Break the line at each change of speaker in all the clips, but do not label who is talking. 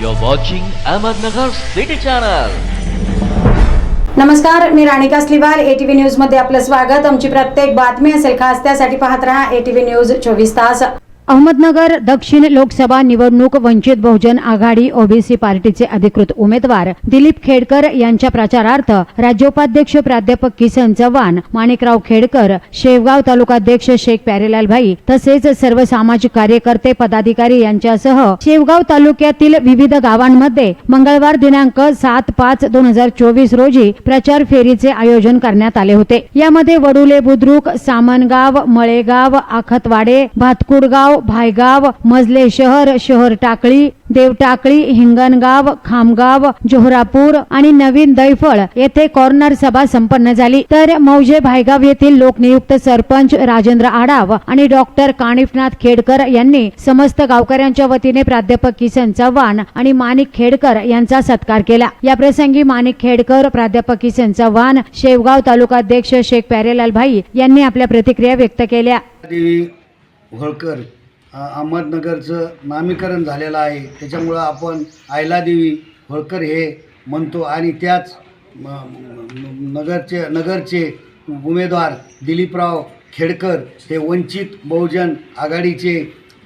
You're watching Ahmednagar City Channel.
नमस्कार मी Ranika स्लिवाल ATV न्यूजमध्ये आपलं स्वागत. आमची प्रत्येक बातमी असेल खास त्यासाठी पाहत राहा एटीव्ही न्यूज चोवीस तास. अहमदनगर दक्षिण लोकसभा निवडणूक वंचित बहुजन आघाडी ओबीसी पार्टीचे अधिकृत उमेदवार दिलीप खेडकर यांच्या प्रचारार्थ राज्योपाध्यक्ष प्राध्यापक किसन चव्हाण माणिकराव खेडकर शेवगाव तालुकाध्यक्ष शेख प्यारेलाल भाई तसेच सर्व सामाजिक कार्यकर्ते पदाधिकारी यांच्यासह शेवगाव तालुक्यातील विविध गावांमध्ये मंगळवार दिनांक सात पाच दोन हजार चोवीस रोजी प्रचार फेरीचे आयोजन करण्यात आले होते. यामध्ये वडुले बुद्रुक सामनगाव मळेगाव आखतवाडे भातकुडगाव भायगाव मजले शहर शहर टाकळी देवटाकळी हिंगणगाव खामगाव जोहरापूर आणि नवीन दैफळ येथे कॉर्नर सभा संपन्न झाली. तर मौजे भायगाव येथील लोकनियुक्त सरपंच राजेंद्र आडाव आणि डॉक्टर कानिफनाथ खेडकर यांनी समस्त गावकऱ्यांच्या वतीने प्राध्यापक किसन चव्हाण आणि माणिक खेडकर यांचा सत्कार केला. या प्रसंगी माणिक खेडकर प्राध्यापक किसन चव्हाण शेवगाव तालुकाध्यक्ष शेख प्यारेलाल भाई यांनी आपल्या प्रतिक्रिया व्यक्त केल्या.
होळकर अहमदनगरचं नामीकरण झालेलं आहे. त्याच्यामुळं आपण आयलादेवी होळकर हे म्हणतो आणि त्याच नगरचे नगरचे उमेदवार दिलीपराव खेडकर हे वंचित बहुजन आघाडीचे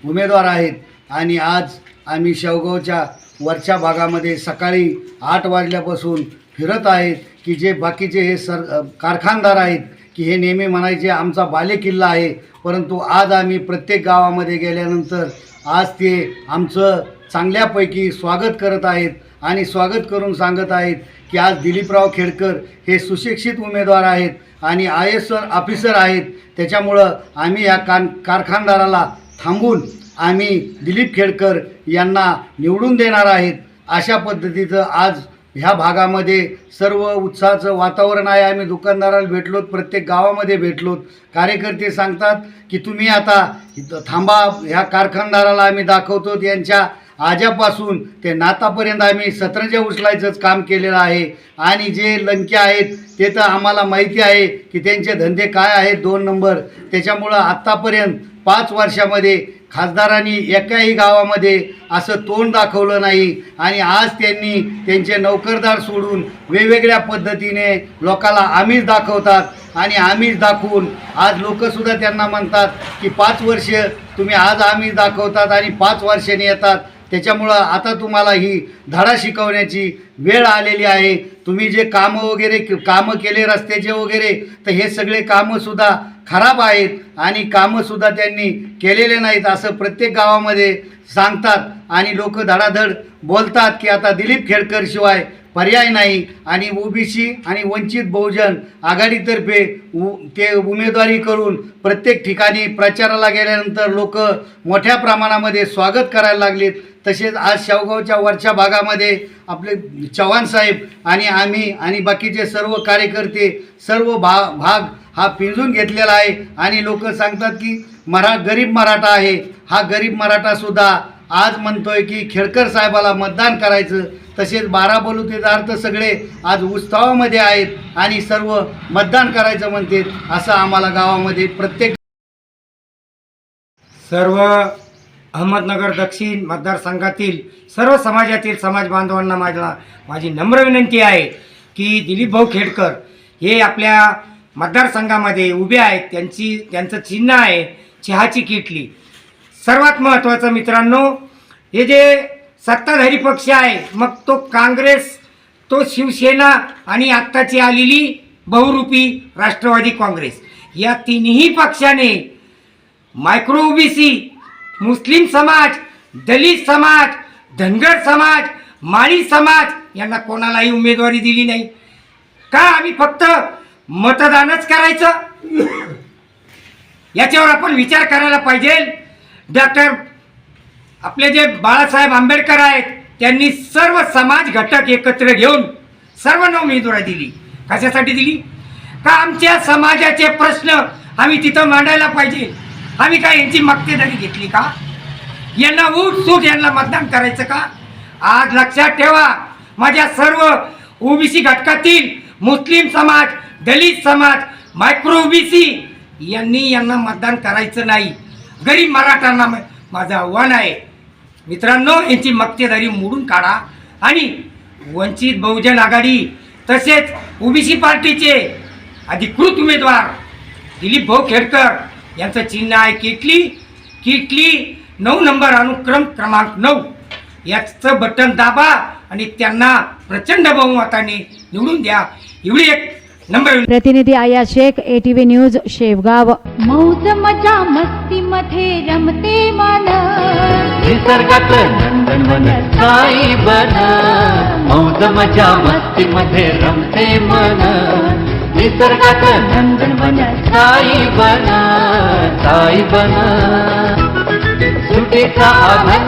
उमेदवार आहेत. आणि आज आम्ही शेवगावच्या वरच्या भागामध्ये सकाळी आठ वाजल्यापासून फिरत आहेत की जे बाकीचे हे सर कारखानदार आहेत की हे नेहमी म्हणायचे आमचा बालेकिल्ला आहे. परंतु आज आम्ही प्रत्येक गावामध्ये गेल्यानंतर आज ते आमचं चांगल्यापैकी स्वागत करत आहेत आणि स्वागत करून सांगत आहेत की आज दिलीपराव खेडकर हे सुशिक्षित उमेदवार आहेत आणि आय एस ऑफिसर आहेत. त्याच्यामुळं आम्ही या कान कारखानदाराला थांबून आम्ही दिलीप खेडकर यांना निवडून देणार आहेत. अशा पद्धतीचं आज ह्या भागामध्ये सर्व उत्साहाचं वातावरण आहे. आम्ही दुकानदाराला भेटलोत प्रत्येक गावामध्ये भेटलोत. कार्यकर्ते सांगतात की तुम्ही आता थांबा ह्या कारखानदाराला आम्ही दाखवतो यांच्या आज्यापासून ते नातापर्यंत आम्ही सतरंजा उचलायचंच काम केलेलं आहे. आणि जे लंके आहेत ते तर आम्हाला माहिती आहे की त्यांचे धंदे काय आहेत दोन नंबर. त्याच्यामुळं आत्तापर्यंत पाच वर्षामध्ये खासदारांनी एकाही गावामध्ये असं तोंड दाखवलं नाही. आणि आज त्यांनी त्यांचे नोकरदार सोडून वेगवेगळ्या पद्धतीने लोकाला आमिष दाखवतात. आणि आमिष दाखवून आज लोकसुद्धा त्यांना म्हणतात की पाच वर्ष तुम्ही आज आमिष दाखवतात आणि पाच वर्षांनी येतात. त्याच्यामुळं आता तुम्हाला ही धडा शिकवण्याची वेळ आलेली आहे. तुम्ही जे कामं वगैरे कामं केले रस्त्याचे वगैरे तर हे सगळे कामंसुद्धा खराब आहेत आणि कामंसुद्धा त्यांनी केलेले नाहीत असं प्रत्येक गावामध्ये सांगतात. आणि लोक धडाधड बोलतात की आता दिलीप खेडकर शिवाय पर्याय नाही आणि ओबीसी आणि वंचित बहुजन आघाडीतर्फे उ ते उमेदवारी करून प्रत्येक ठिकाणी प्रचाराला गेल्यानंतर लोक मोठ्या प्रमाणामध्ये स्वागत करायला लागलेत. तसेच आज शेवगावच्या वरच्या भागामध्ये आपले चव्हाण साहेब आणि आम्ही आणि बाकीचे सर्व कार्यकर्ते सर्व भा भाग हा पिंजून घेतलेला आहे. आणि लोक सांगतात की मरा गरीब मराठा आहे. हा गरीब मराठासुद्धा आज म्हणतोय की खेडकर साहेबाला मतदान करायचं. तसेच बारा बलुतेदार अर्थ सगळे आज उत्सवामध्ये आहेत आणि सर्व मतदान करायचं म्हणते असं आम्हाला गावामध्ये प्रत्येक
सर्व अहमदनगर दक्षिण मतदारसंघातील सर्व समाजातील समाज बांधवांना माझा माझी नम्र विनंती आहे की दिलीप भाऊ खेडकर हे आपल्या मतदारसंघामध्ये उभे आहेत त्यांची त्यांचं चिन्ह आहे चहाची किटली. सर्वात महत्त्वाचं मित्रांनो हे जे सत्ताधारी पक्ष आहे मग तो काँग्रेस तो शिवसेना आणि आत्ताची आलेली बहुरूपी राष्ट्रवादी काँग्रेस. या तिन्ही पक्षाने मायक्रो ओबीसी मुस्लिम समाज दलित समाज धनगर समाज माळी समाज यांना कोणालाही उमेदवारी दिली नाही. का आम्ही फक्त मतदानच करायचं. याच्यावर आपण विचार करायला पाहिजे. डॉक्टर आपले जे बाळासाहेब आंबेडकर आहेत त्यांनी सर्व समाज घटक एकत्र घेऊन सर्वांना उमेदवारी दिली. कशासाठी दिली? का आमच्या समाजाचे प्रश्न आम्ही तिथं मांडायला पाहिजे? आम्ही काय यांची मक्तेदारी घेतली का? यांना उठ सूट यांना मतदान करायचं का? आज लक्षात ठेवा माझ्या सर्व ओबीसी घटकातील मुस्लिम समाज दलित समाज मायक्रो ओबीसी यांनी यांना मतदान करायचं नाही. गरीब मराठ्यांना म- माझं आव्हान आहे. मित्रांनो यांची मक्तेदारी मोडून काढा आणि वंचित बहुजन आघाडी तसेच ओबीसी पार्टीचे अधिकृत उमेदवार दिलीप भाऊ खेडकर यांचं चिन्ह आहे किटली. किटली नऊ नंबर अनुक्रम क्रमांक नऊ. याचं बटन दाबा आणि त्यांना प्रचंड बहुमताने निवडून द्या. एवढी एक
प्रतिनिधी आया शेख एटीव्ही न्यूज शेवगाव.
मौज मजा मस्ती मध्ये रमते मन.
निसर्गात नंदनवन साई बन. मौज मजा मस्ती मध्ये रमते मन. निसर्गात नंदनवन साई बन. साई बन. सुटीचा आनंद